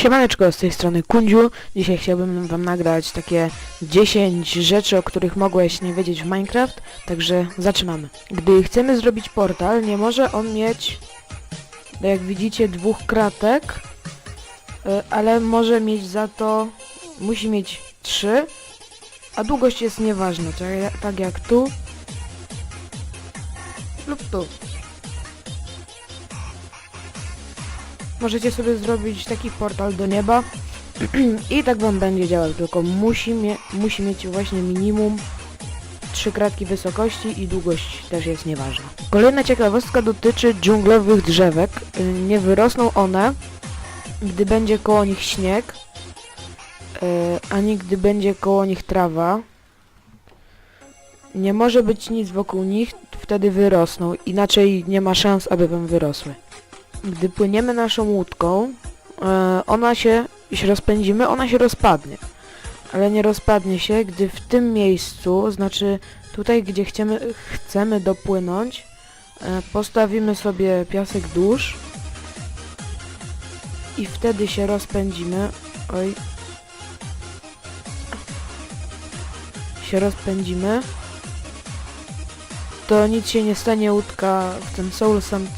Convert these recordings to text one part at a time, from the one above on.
Siemaneczko, z tej strony Kundziu. Dzisiaj chciałbym wam nagrać takie 10 rzeczy, o których mogłeś nie wiedzieć w Minecraft, także zaczynamy. Gdy chcemy zrobić portal, nie może on mieć, no jak widzicie, dwóch kratek, y, ale może mieć za to, musi mieć trzy, a długość jest nieważna, tak jak- tak jak tu lub tu. Możecie sobie zrobić taki portal do nieba i tak wam będzie działał, tylko musi, mie musi mieć właśnie minimum trzy kratki wysokości i długość też jest nieważna. Kolejna ciekawostka dotyczy dżunglowych drzewek. Y, Nie wyrosną one, gdy będzie koło nich śnieg, y, ani gdy będzie koło nich trawa. Nie może być nic wokół nich, wtedy wyrosną, inaczej nie ma szans, aby wam wyrosły. Gdy płyniemy naszą łódką, e, ona się, jeśli rozpędzimy, ona się rozpadnie. Ale nie rozpadnie się, gdy w tym miejscu, znaczy tutaj, gdzie chcemy, chcemy dopłynąć, e, postawimy sobie piasek dusz i wtedy się rozpędzimy. Oj. Się rozpędzimy. To nic się nie stanie, łódka w ten Soul Sand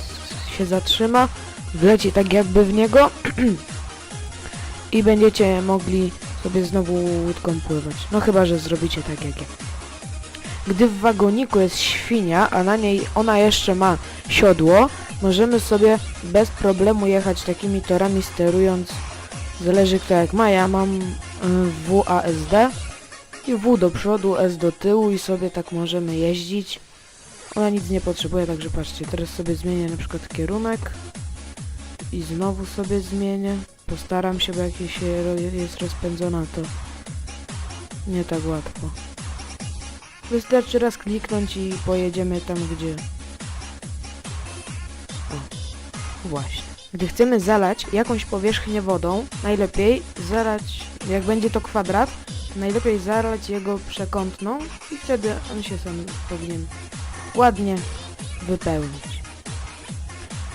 się zatrzyma, wleci tak jakby w niego i będziecie mogli sobie znowu łódką pływać. No chyba, że zrobicie tak jak ja. Gdy w wagoniku jest świnia, a na niej ona jeszcze ma siodło, możemy sobie bez problemu jechać takimi torami sterując, zależy kto jak ma, ja mam y, WASD i W do przodu, S do tyłu i sobie tak możemy jeździć. Ona nic nie potrzebuje, także patrzcie, teraz sobie zmienię na przykład kierunek i znowu sobie zmienię. Postaram się, bo jak się jest rozpędzona, to nie tak łatwo. Wystarczy raz kliknąć i pojedziemy tam, gdzie... O, właśnie. Gdy chcemy zalać jakąś powierzchnię wodą, najlepiej zalać, jak będzie to kwadrat, najlepiej zalać jego przekątną i wtedy on się sam powinien ładnie wypełnić.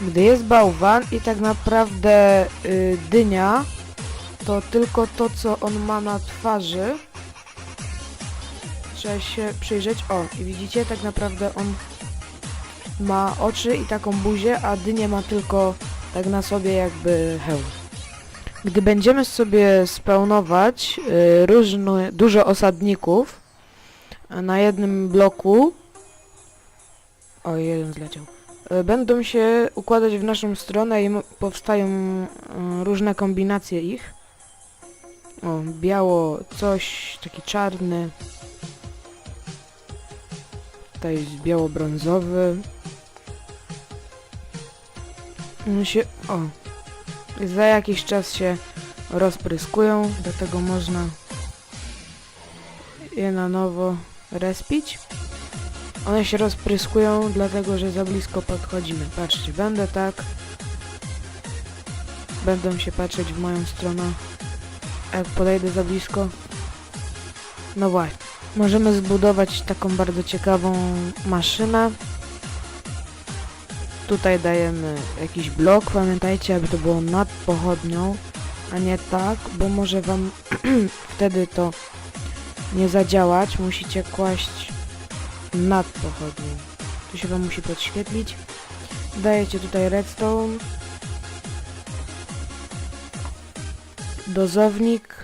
Gdy jest bałwan i tak naprawdę y, dynia, to tylko to, co on ma na twarzy, trzeba się przyjrzeć. O, i widzicie, tak naprawdę on ma oczy i taką buzię, a dynia ma tylko tak na sobie jakby hełm. Gdy będziemy sobie spełnować y, różne, dużo osadników y, na jednym bloku, o, jeden zleciał. E, Będą się układać w naszą stronę i powstają e, różne kombinacje ich. O, biało, coś, taki czarny. Tutaj jest biało-brązowy. Się, o, za jakiś czas się rozpryskują, dlatego można je na nowo respić. One się rozpryskują, dlatego że za blisko podchodzimy. Patrzcie, będę tak. Będą się patrzeć w moją stronę. Jak podejdę za blisko. No właśnie. Możemy zbudować taką bardzo ciekawą maszynę. Tutaj dajemy jakiś blok. Pamiętajcie, aby to było nad pochodnią, a nie tak, bo może wam wtedy to nie zadziałać. Musicie kłaść nad pochodnią. Tu się wam musi podświetlić. Dajecie tutaj redstone. Dozownik.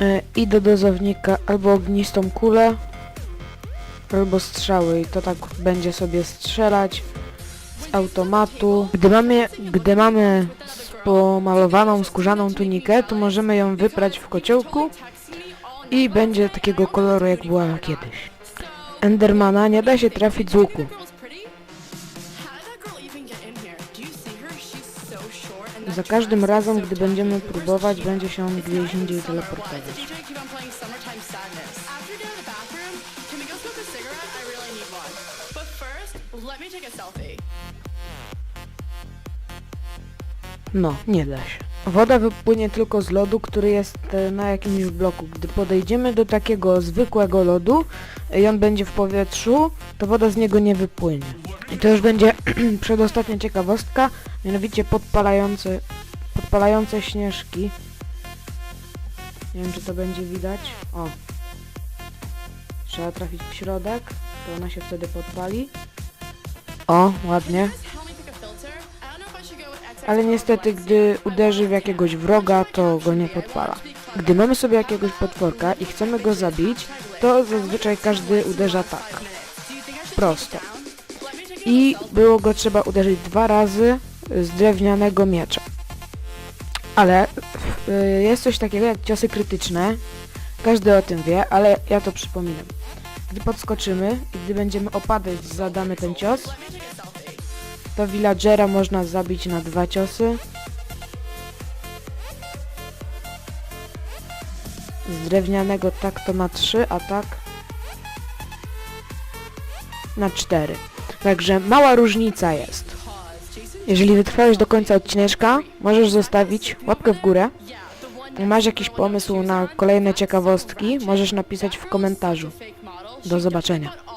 E, I do dozownika albo ognistą kulę, albo strzały. I to tak będzie sobie strzelać z automatu. Gdy mamy, gdy mamy pomalowaną skórzaną tunikę, to możemy ją wyprać w kociołku i będzie takiego koloru jak była kiedyś. Endermana nie da się trafić z łuku. Za każdym razem, gdy będziemy próbować, będzie się on gdzieś indziej teleportować. No, nie da się. Woda wypłynie tylko z lodu, który jest e, na jakimś bloku. Gdy podejdziemy do takiego zwykłego lodu e, i on będzie w powietrzu, to woda z niego nie wypłynie. I to już będzie przedostatnia ciekawostka, mianowicie podpalający, podpalające śnieżki. Nie wiem, czy to będzie widać. O. Trzeba trafić w środek, to ona się wtedy podpali. O, ładnie. Ale niestety, gdy uderzy w jakiegoś wroga, to go nie podpala. Gdy mamy sobie jakiegoś potworka i chcemy go zabić, to zazwyczaj każdy uderza tak. Prosto. I było go trzeba uderzyć dwa razy z drewnianego miecza. Ale y, jest coś takiego jak ciosy krytyczne. Każdy o tym wie, ale ja to przypominam. Gdy podskoczymy i gdy będziemy opadać, zadamy ten cios, to villagera można zabić na dwa ciosy. Z drewnianego tak to na trzy, a tak na cztery. Także mała różnica jest. Jeżeli wytrwałeś do końca odcineczka, możesz zostawić łapkę w górę. Masz jakiś pomysł na kolejne ciekawostki, możesz napisać w komentarzu. Do zobaczenia.